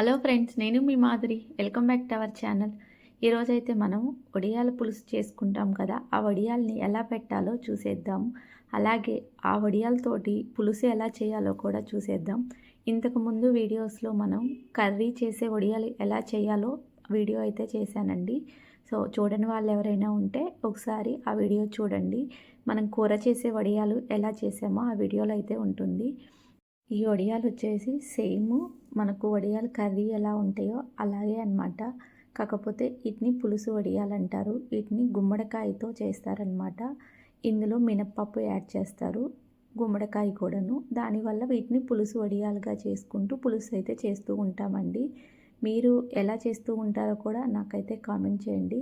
Hello friends నేను మీ Madhuri. Welcome back to our channel ఈరోజైతే మనం వడియాల పులుసు చేసుకుంటాం కదా ఆ వడియాల్ని ఎలా పెట్టాలో చూసేద్దాం. అలాగే ఆ వడియాలతోటి పులుసు ఎలా చేయాలో కూడా చూసేద్దాం. ఇంతకుముందు వీడియోస్లో మనం కర్రీ చేసే వడియాలు ఎలా చేయాలో వీడియో అయితే చేశానండి. సో చూడని వాళ్ళు ఎవరైనా ఉంటే ఒకసారి ఆ వీడియో చూడండి. మనం కూర చేసే వడియాలు ఎలా చేసామో ఆ వీడియోలో అయితే ఉంటుంది. ఈ వడియాలు వచ్చేసి సేమ్ మనకు వడియాలు కర్రీ ఎలా ఉంటాయో అలాగే అనమాట కాకపోతే వీటిని పులుసు వడియాలు అంటారు వీటిని గుమ్మడికాయతో చేస్తారనమాట ఇందులో మినప్పప్పు యాడ్ చేస్తారు. గుమ్మడికాయ కూడాను. దానివల్ల వీటిని పులుసు వడియాలుగా చేసుకుంటూ పులుసు అయితే చేస్తూ ఉంటామండి. మీరు ఎలా చేస్తూ ఉంటారో కూడా నాకైతే కామెంట్ చేయండి.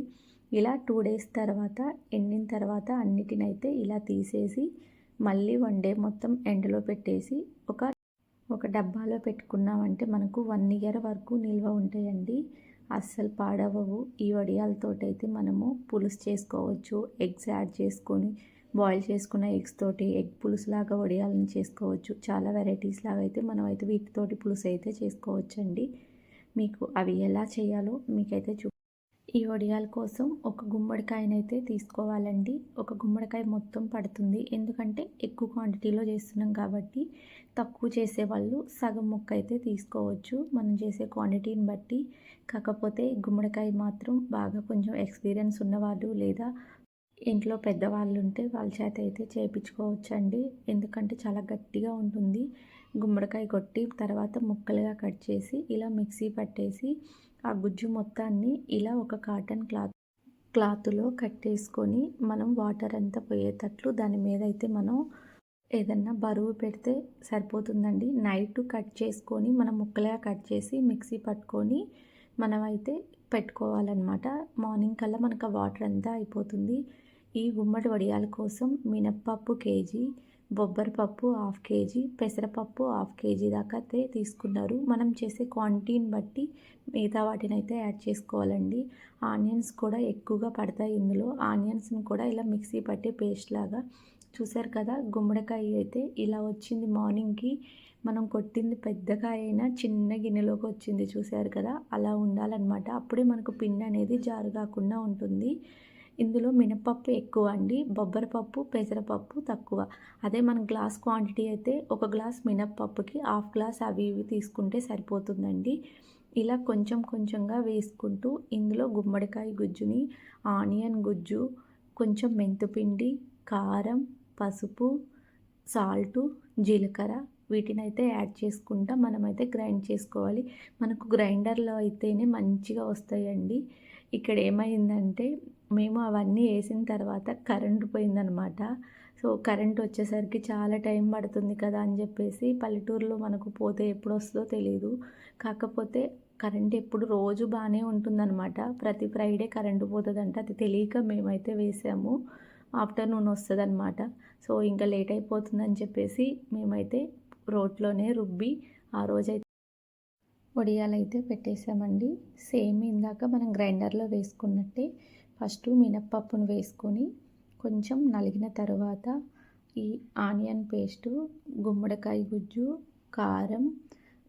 ఇలా టూ డేస్ తర్వాత ఎండిన తర్వాత అన్నిటినైతే ఇలా తీసేసి మళ్ళీ వన్ డే మొత్తం ఎండలో పెట్టేసి ఒక ఒక డబ్బాలో పెట్టుకున్నామంటే మనకు వన్ ఇయర్ వరకు నిల్వ ఉంటాయండి. అస్సలు పాడవవు ఈ వడియాలతోటైతే మనము పులుసు చేసుకోవచ్చు. ఎగ్స్ యాడ్ చేసుకొని బాయిల్ చేసుకున్న ఎగ్స్ తోటి ఎగ్ పులుసు లాగా వడియాలను చేసుకోవచ్చు. చాలా వెరైటీస్ లాగా అయితే మనం అయితే వీటితోటి పులుసు అయితే చేసుకోవచ్చండి. మీకు అవి ఎలా చేయాలో మీకైతే చూ ఈ వడియాల కోసం ఒక గుమ్మడికాయనైతే తీసుకోవాలండి. ఒక గుమ్మడికాయ మొత్తం పడుతుంది. ఎందుకంటే ఎక్కువ క్వాంటిటీలో చేస్తున్నాం కాబట్టి తక్కువ చేసేవాళ్ళు సగం ముక్క అయితే తీసుకోవచ్చు. మనం చేసే క్వాంటిటీని బట్టి. కాకపోతే గుమ్మడికాయ మాత్రం బాగా కొంచెం ఎక్స్పీరియన్స్ ఉన్నవాళ్ళు లేదా ఇంట్లో పెద్దవాళ్ళు ఉంటే వాళ్ళ చేత అయితే చేయించుకోవచ్చు అండి ఎందుకంటే చాలా గట్టిగా ఉంటుంది. గుమ్మడికాయ కొట్టి తర్వాత ముక్కలుగా కట్ చేసి ఇలా మిక్సీ పట్టేసి ఆ గుజ్జు మొత్తాన్ని ఇలా ఒక కాటన్ క్లాత్ క్లాత్లో కట్టేసుకొని మనం వాటర్ అంతా పోయేటట్లు దాని మీద అయితే మనం ఏదన్నా బరువు పెడితే సరిపోతుందండి. నైట్ కట్ చేసుకొని మనం ముక్కలుగా కట్ చేసి మిక్సీ పట్టుకొని మనమైతే పెట్టుకోవాలన్నమాట. మార్నింగ్ కల్లా మనకు ఆ వాటర్ అంతా అయిపోతుంది. ఈ గుమ్మడి వడియాల కోసం మినప్పప్పు కేజీ బొబ్బరి పప్పు హాఫ్ కేజీ పెసరపప్పు హాఫ్ కేజీ దాకా అయితే తీసుకున్నారు. మనం చేసే క్వాంటిటీని బట్టి మిగతా వాటిని అయితే యాడ్ చేసుకోవాలండి. ఆనియన్స్ కూడా ఎక్కువగా పడతాయి ఇందులో. ఆనియన్స్ని కూడా ఇలా మిక్సీ పట్టి పేస్ట్ లాగా చూసారు కదా గుమ్మడికాయ అయితే ఇలా వచ్చింది మార్నింగ్కి. మనం కొట్టింది పెద్దకాయ అయినా చిన్న గిన్నెలోకి వచ్చింది చూసారు కదా అలా ఉండాలన్నమాట. అప్పుడే మనకు పిండి అనేది జారు కాకుండా ఉంటుంది. ఇందులో మినపప్పు ఎక్కువ అండి. బొబ్బరపప్పు పెసరపప్పు తక్కువ. అదే మన గ్లాస్ క్వాంటిటీ అయితే ఒక గ్లాస్ మినప్పప్పుకి హాఫ్ గ్లాస్ అవి ఇవి తీసుకుంటే సరిపోతుందండి. ఇలా కొంచెం కొంచెంగా వేసుకుంటూ ఇందులో గుమ్మడికాయ గుజ్జుని ఆనియన్ గుజ్జు కొంచెం మెంతుపిండి కారం పసుపు సాల్టు జీలకర్ర వీటిని అయితే యాడ్ చేసుకుంటా మనమైతే గ్రైండ్ చేసుకోవాలి. మనకు గ్రైండర్లో అయితేనే మంచిగా వస్తాయండి. ఇక్కడ ఏమైందంటే మేము అవన్నీ వేసిన తర్వాత కరెంటు పోయిందనమాట. సో కరెంట్ వచ్చేసరికి చాలా టైం పడుతుంది కదా అని చెప్పేసి పల్లెటూరులో మనకు పోతే ఎప్పుడు వస్తుందో తెలియదు కాకపోతే కరెంట్ ఎప్పుడు రోజు బాగానే ఉంటుందన్నమాట ప్రతి ఫ్రైడే కరెంటు పోతుందంట. అది తెలియక మేమైతే వేసాము. ఆఫ్టర్నూన్ వస్తుంది అనమాట సో ఇంకా లేట్ అయిపోతుందని చెప్పేసి మేమైతే రోడ్లోనే రుబ్బి ఆ రోజైతే వడియాలైతే పెట్టేసామండి. సేమ్ ఇందాక మనం గ్రైండర్లో వేసుకున్నట్టే ఫస్ట్ మినప్పప్పును వేసుకొని కొంచెం నలిగిన తర్వాత ఈ ఆనియన్ పేస్టు గుమ్మడికాయ గుజ్జు కారం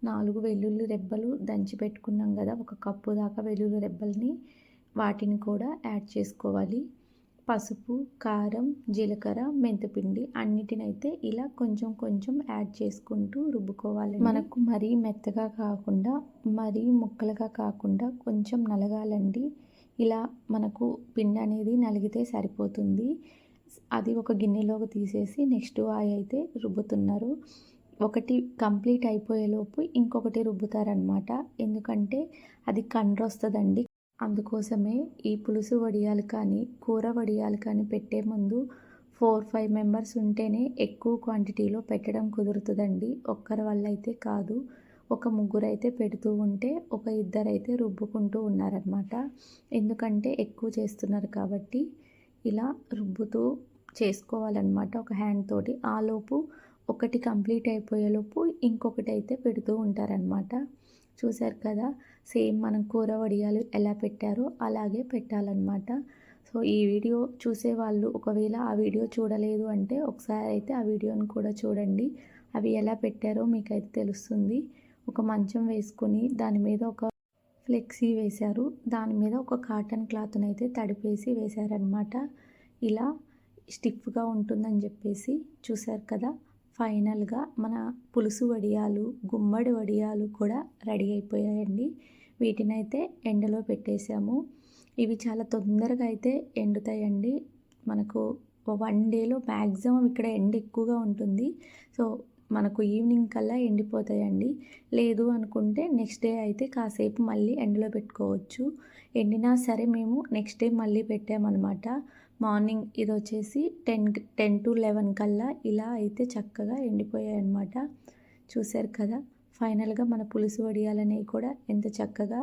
నాలుగు వెల్లుల్లి రెబ్బలు దంచి పెట్టుకున్నాం కదా ఒక కప్పు దాకా వెల్లుల్లి రెబ్బల్ని వాటిని కూడా యాడ్ చేసుకోవాలి. పసుపు కారం జీలకర్ర మెంతిపిండి అన్నిటినైతే ఇలా కొంచెం కొంచెం యాడ్ చేసుకుంటూ రుబ్బుకోవాలి మనకు మరీ మెత్తగా కాకుండా మరీ ముక్కలుగా కాకుండా కొంచెం నలగాలండి. ఇలా మనకు పిండి అనేది నలిగితే సరిపోతుంది. అది ఒక గిన్నెలోకి తీసేసి నెక్స్ట్ ఆయి అయితే రుబ్బుతున్నారు. ఒకటి కంప్లీట్ అయిపోయేలోపు ఇంకొకటి రుబ్బుతారనమాట ఎందుకంటే అది కండ్రొస్తుందండి అందుకోసమే ఈ పులుసు వడియాలు కానీ కూర వడియాలు కానీ పెట్టే ముందు ఫోర్ ఫైవ్ మెంబర్స్ ఉంటేనే ఎక్కువ క్వాంటిటీలో పెట్టడం కుదురుతుందండి. ఒక్కరి వల్ల అయితే కాదు. ఒక ముగ్గురు అయితే పెడుతూ ఉంటే ఒక ఇద్దరైతే రుబ్బుకుంటూ ఉన్నారనమాట ఎందుకంటే ఎక్కువ చేస్తున్నారు కాబట్టి ఇలా రుబ్బుతూ చేసుకోవాలన్నమాట ఒక హ్యాండ్ తోటి. ఆలోపు ఒకటి కంప్లీట్ అయిపోయేలోపు ఇంకొకటి అయితే పెడుతూ ఉంటారనమాట చూశారు కదా? సేమ్ మనం కూర వడియాలు ఎలా పెట్టారో అలాగే పెట్టాలన్నమాట. సో ఈ వీడియో చూసే వాళ్ళు ఒకవేళ ఆ వీడియో చూడలేదు అంటే ఒకసారి అయితే ఆ వీడియోని కూడా చూడండి. అవి ఎలా పెట్టారో మీకైతే తెలుస్తుంది. ఒక మంచం వేసుకొని దాని మీద ఒక ఫ్లెక్సీ వేశారు. దాని మీద ఒక కాటన్ క్లాత్ని అయితే తడిపేసి వేశారనమాట ఇలా స్టిఫ్గా ఉంటుందని చెప్పేసి చూశారు కదా? ఫైనల్గా మన పులుసు వడియాలు గుమ్మడి వడియాలు కూడా రెడీ అయిపోయాయండి. వీటిని అయితే ఎండలో పెట్టేశాము. ఇవి చాలా తొందరగా అయితే ఎండుతాయండి. మనకు వన్ డేలో మ్యాక్సిమం ఇక్కడ ఎండ ఎక్కువగా ఉంటుంది. సో మనకు ఈవినింగ్ కల్లా ఎండిపోతాయండి. లేదు అనుకుంటే నెక్స్ట్ డే అయితే కాసేపు మళ్ళీ ఎండలో పెట్టుకోవచ్చు. ఎండినా సరే మేము నెక్స్ట్ డే మళ్ళీ పెట్టామన్నమాట. మార్నింగ్ ఇది వచ్చేసి టెన్ టెన్ టు లెవెన్ కల్లా ఇలా అయితే చక్కగా ఎండిపోయాయి అనమాట చూశారు కదా ఫైనల్గా మన పులుసు వడియాలనేవి కూడా ఎంత చక్కగా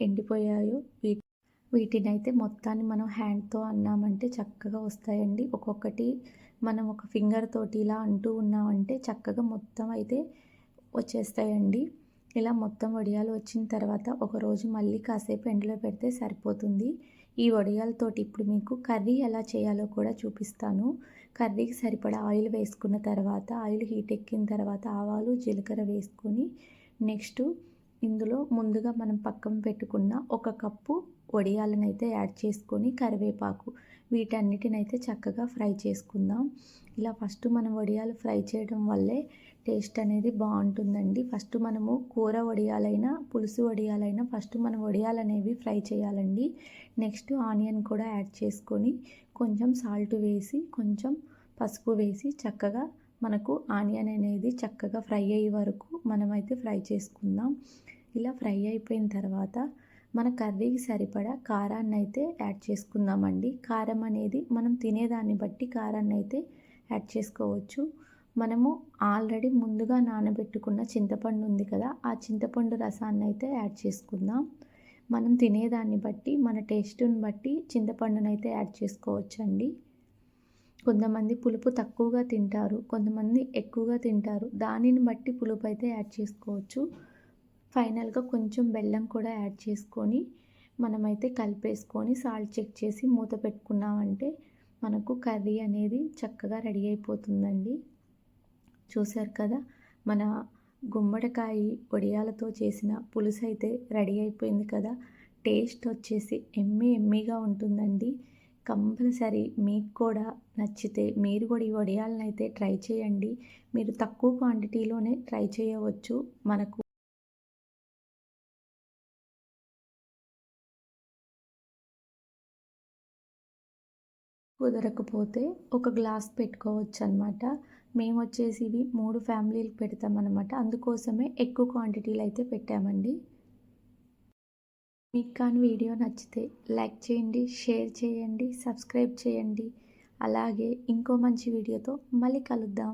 ఎండిపోయాయో వీటి వీటిని అయితే మొత్తాన్ని మనం హ్యాండ్తో అన్నామంటే చక్కగా వస్తాయండి. ఒక్కొక్కటి మనం ఒక ఫింగర్ తోటి ఇలా అంటూ ఉన్నామంటే చక్కగా మొత్తం అయితే వచ్చేస్తాయండి. ఇలా మొత్తం వడియాలు వచ్చిన తర్వాత ఒకరోజు మళ్ళీ కాసేపు ఎండలో పెడితే సరిపోతుంది. ఈ వడియాలతోటి ఇప్పుడు మీకు కర్రీ ఎలా చేయాలో కూడా చూపిస్తాను. కర్రీకి సరిపడా ఆయిల్ వేసుకున్న తర్వాత ఆయిల్ హీట్ ఎక్కిన తర్వాత ఆవాలు జీలకర్ర వేసుకొని నెక్స్ట్ ఇందులో ముందుగా మనం పక్కన పెట్టుకున్న ఒక కప్పు వడియాలనైతే యాడ్ చేసుకొని కరివేపాకు వీటన్నిటినైతే చక్కగా ఫ్రై చేసుకుందాం. ఇలా ఫస్ట్ మనం వడియాలు ఫ్రై చేయడం వల్లే టేస్ట్ అనేది బాగుంటుందండి. ఫస్ట్ మనము కూర వడియాలైనా పులుసు వడియాలైనా ఫస్ట్ మనం వడియాలు అనేవి ఫ్రై చేయాలండి. నెక్స్ట్ ఆనియన్ కూడా యాడ్ చేసుకొని కొంచెం సాల్ట్ వేసి కొంచెం పసుపు వేసి చక్కగా మనకు ఆనియన్ అనేది చక్కగా ఫ్రై అయ్యే వరకు మనమైతే ఫ్రై చేసుకుందాం. ఇలా ఫ్రై అయిపోయిన తర్వాత మన కర్రీకి సరిపడా కారాన్ని అయితే యాడ్ చేసుకుందామండి. కారం అనేది మనం తినేదాన్ని బట్టి కారాన్ని అయితే యాడ్ చేసుకోవచ్చు. మనము ఆల్రెడీ ముందుగా నానబెట్టుకున్న చింతపండు ఉంది కదా ఆ చింతపండు రసాన్ని అయితే యాడ్ చేసుకుందాం. మనం తినేదాన్ని బట్టి మన టేస్ట్ని బట్టి చింతపండును అయితే యాడ్ చేసుకోవచ్చండి. కొంతమంది పులుపు తక్కువగా తింటారు కొంతమంది ఎక్కువగా తింటారు. దానిని బట్టి పులుపు అయితే యాడ్ చేసుకోవచ్చు. ఫైనల్గా కొంచెం బెల్లం కూడా యాడ్ చేసుకొని మనమైతే కలిపేసుకొని సాల్ట్ చెక్ చేసి మూత పెట్టుకున్నామంటే మనకు కర్రీ అనేది చక్కగా రెడీ అయిపోతుందండి. చూశారు కదా మన గుమ్మడికాయ వడియాలతో చేసిన పులుసు అయితే రెడీ అయిపోయింది కదా. టేస్ట్ వచ్చేసి ఎమ్మి ఎమ్మిగా ఉంటుందండి. కంపల్సరీ మీకు కూడా నచ్చితే మీరు కూడా ఈ వడియాలను అయితే ట్రై చేయండి. మీరు తక్కువ క్వాంటిటీలోనే ట్రై చేయవచ్చు. మనకు కుదరకపోతే ఒక గ్లాస్ పెట్టుకోవచ్చు అనమాట మేము వచ్చేసి ఇవి మూడు ఫ్యామిలీలకు పెడతామన్నమాట. అందుకోసమే ఎక్కువ క్వాంటిటీలు అయితే పెట్టామండి. మీకు కానీ వీడియో నచ్చితే లైక్ చేయండి షేర్ చేయండి సబ్స్క్రైబ్ చేయండి. అలాగే ఇంకో మంచి వీడియోతో మళ్ళీ కలుద్దాం.